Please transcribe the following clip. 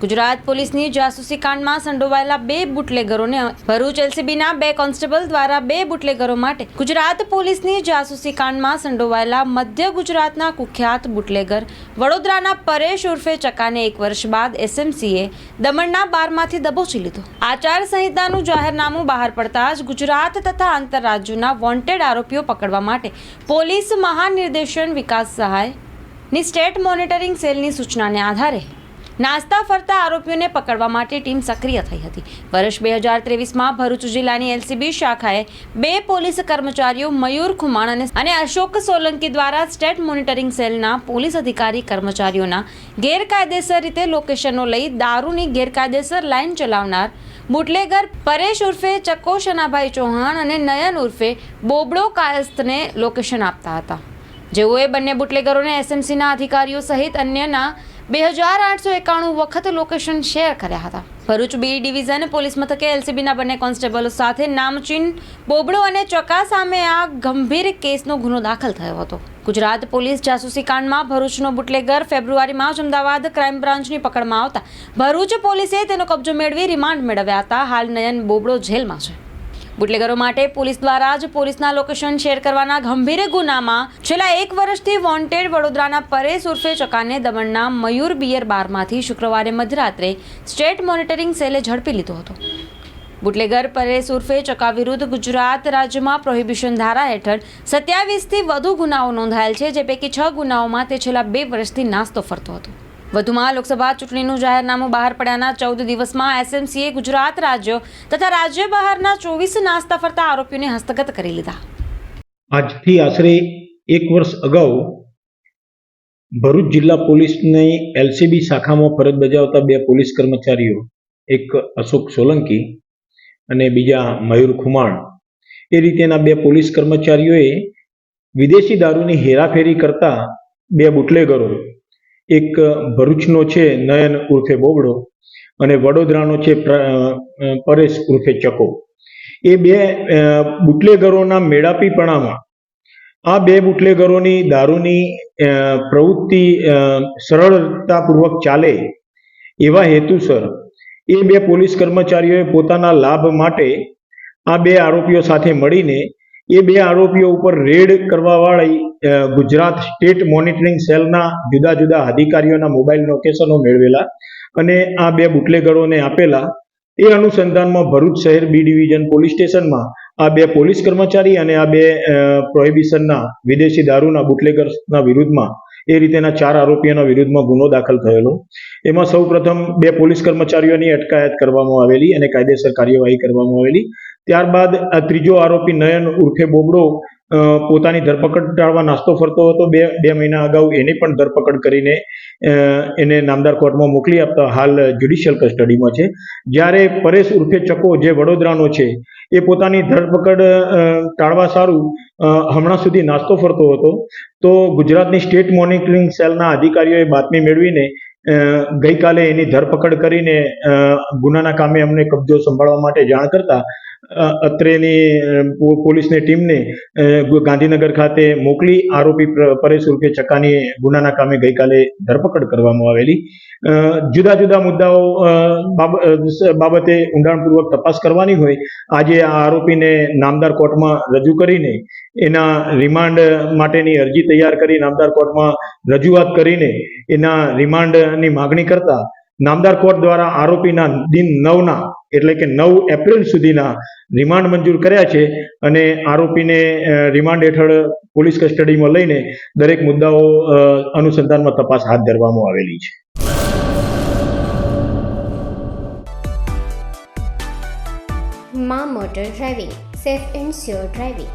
ગુજરાત પોલીસની જાસૂસી કાંડમાં સંડોવાયેલા બે બુટલેગરોને ભરૂચ એલસીબીના બે કોન્સ્ટેબલ દ્વારા બે બુટલેગરો માટે ગુજરાત પોલીસની જાસૂસી કાંડમાં સંડોવાયેલા મધ્ય ગુજરાતના કુખ્યાત બુટલેગર વડોદરાના પરેશ ઉર્ફે ચકાને એક વર્ષ બાદ એસએમસીએ દમણના બારમાંથી દબોચી લીધો. આચાર સંહિતાનું જાહેરનામું બહાર પડતા જ ગુજરાત તથા આંતરરાજ્યોના વોન્ટેડ આરોપીઓ પકડવા માટે પોલીસ મહાનિર્દેશન વિકાસ સહાયની સ્ટેટ મોનિટરિંગ સેલની સૂચનાને આધારે નાસ્તા ફરતા આરોપીઓને પકડવા માટે ટીમ સક્રિય થઈ હતી. વર્ષ બે હજાર ત્રેવીસમાં ભરૂચ જિલ્લાની એલસીબી શાખાએ બે પોલીસ કર્મચારીઓ મયુર ખુમાણ અને અશોક સોલંકી દ્વારા સ્ટેટ મોનિટરિંગ સેલના પોલીસ અધિકારી કર્મચારીઓના ગેરકાયદેસર રીતે લોકેશનો લઈ દારૂની ગેરકાયદેસર લાઇન ચલાવનાર બુટલેગર પરેશ ઉર્ફે ચક્કો શનાભાઈ ચૌહાણ અને નયન ઉર્ફે બોબડો કાયસ્થને લોકેશન આપતા હતા. જેઓએ બંને બુટલેગરોને એસએમસીના અધિકારીઓ સહિત અન્યના બે હજાર આઠસો એકાણું વખત લોકેશન શેર કર્યા હતા. ભરૂચ બી ડિવિઝન પોલીસ મથકે એલસીબીના બંને કોન્સ્ટેબલો સાથે નામચીન, બોબડો અને ચકા સામે આ ગંભીર કેસનો ગુનો દાખલ થયો હતો. ગુજરાત પોલીસ જાસૂસી કાંડમાં ભરૂચનો બુટલેગર ફેબ્રુઆરીમાં જ અમદાવાદ ક્રાઇમ બ્રાન્ચની પકડમાં આવતા. ભરૂચ પોલીસે તેનો કબજો મેળવી રિમાન્ડ મેળવ્યા હતા. હાલ નયન બોબડો જેલમાં છે. બુટલેગરો માટે પોલીસ દ્વારા જ પોલીસના લોકેશન શેર કરવાના ગંભીર ગુનામાં છેલ્લા એક વર્ષથી વોન્ટેડ વડોદરાના પરેશ ઉર્ફે ચકાને દમણના મયુર બિયર બારમાંથી શુક્રવારે મધરાત્રે સ્ટેટ મોનિટરિંગ સેલે ઝડપી લીધો હતો. બુટલેગર પરેશ ઉર્ફે ચકા વિરુદ્ધ ગુજરાત રાજ્યમાં પ્રોહિબિશન ધારા હેઠળ સત્યાવીસથી વધુ ગુનાઓ નોંધાયેલ છે, જે પૈકી છ ગુનાઓમાં તે છેલ્લા બે વર્ષથી નાસ્તો ફરતો હતો. વધુમાં લોકસભા ચૂંટણીનું જાહેરનામું બહાર પડ્યાના ચૌદ દિવસમાં એસએમસીએ ગુજરાત રાજ્ય તથા રાજ્ય બહારના ચોવીસ નાસ્તા ફરતા આરોપીઓને હસ્તગત કરી લીધા. આજથી આશરે એક વર્ષ અગાઉ ભરૂચ જિલ્લા પોલીસની એલસીબી શાખામાં ફરજ બજાવતા બે પોલીસ કર્મચારીઓ, એક અશોક સોલંકી અને બીજા મયુર ખુમાણ. એ રીતેના બે પોલીસ કર્મચારીઓએ વિદેશી દારૂની હેરાફેરી કરતા બે બુટલેગરો એક ભરૂચનો છે નયન ઉર્ફે બોબડો અને વડોદરાનો છે પરેશ ઉર્ફે ચકો. એ બે બુટલેગરોના મેળાપીપણામાં, આ બે બુટલેગરોની દારૂની પ્રવૃત્તિ સરળતાપૂર્વક ચાલે એવા હેતુસર એ બે પોલીસ કર્મચારીઓએ પોતાના લાભ માટે આ બે આરોપીઓ સાથે મળીને એ બે આરોપીઓ ઉપર રેડ કરવાવાળી ગુજરાત સ્ટેટ મોનિટરિંગ સેલના જુદા જુદા અધિકારીઓના મોબાઈલ લોકેશનો મેળવેલા અને આ બે બુટલેગરોને આપેલા. એ અનુસંધાનમાં ભરૂચ શહેર બી ડિવિઝન પોલીસ સ્ટેશનમાં આ બે પોલીસ કર્મચારી અને આ બે પ્રોહિબિશનના વિદેશી દારૂના બુટલેગર્સના વિરુદ્ધમાં એ રીતેના ચાર આરોપીઓના વિરુદ્ધમાં ગુનો દાખલ થયેલો. એમાં સૌ પ્રથમ બે પોલીસ કર્મચારીઓની અટકાયત કરવામાં આવેલી અને કાયદેસર કાર્યવાહી કરવામાં આવેલી. ત્યારબાદ આ ત્રીજો આરોપી નયન ઉર્ફે બોબડો પોતાની ધરપકડ ટાળવા નાસ્તો ફરતો હતો. બે બે મહિના અગાઉ એની પણ ધરપકડ કરીને એને નામદાર કોર્ટમાં મોકલી આપતા હાલ જ્યુડિશિયલ કસ્ટડીમાં છે. જ્યારે પરેશ ઉર્ફે ચકો, જે વડોદરાનો છે, એ પોતાની ધરપકડ ટાળવા સારું હમણાં સુધી નાસ્તો ફરતો હતો. તો ગુજરાતની સ્ટેટ મોનિટરિંગ સેલના અધિકારીઓએ બાતમી મેળવીને ગઈકાલે એની ધરપકડ કરીને ગુનાના કામે અમને કબજો સંભાળવા માટે જાણ કરતા અત્રેની પોલીસની ટીમને ગાંધીનગર ખાતે મોકલી આરોપી પ્ર- પરેશ ઉર્ફે ચકાની ગુનાના કામે ગઈકાલે ધરપકડ કરવામાં આવેલી. જુદા જુદા મુદ્દાઓ બાબતે ઊંડાણપૂર્વક તપાસ કરવાની હોય. આજે આ આરોપીને નામદાર કોર્ટમાં રજૂ કરીને એના રિમાન્ડ માટેની અરજી તૈયાર કરી નામદાર કોર્ટમાં રજૂઆત કરીને એના રિમાન્ડની માગણી કરતા નામદાર કોર્ટ દ્વારા આરોપીના દિન નવના એટલે કે નવ એપ્રિલ સુધીના રિમાન્ડ મંજૂર કર્યા છે અને આરોપીને રિમાન્ડ હેઠળ પોલીસ કસ્ટડીમાં લઈને દરેક મુદ્દાઓ અનુસંધાનમાં તપાસ હાથ ધરવામાં આવેલી છે. મા motor driving, safe and sure driving.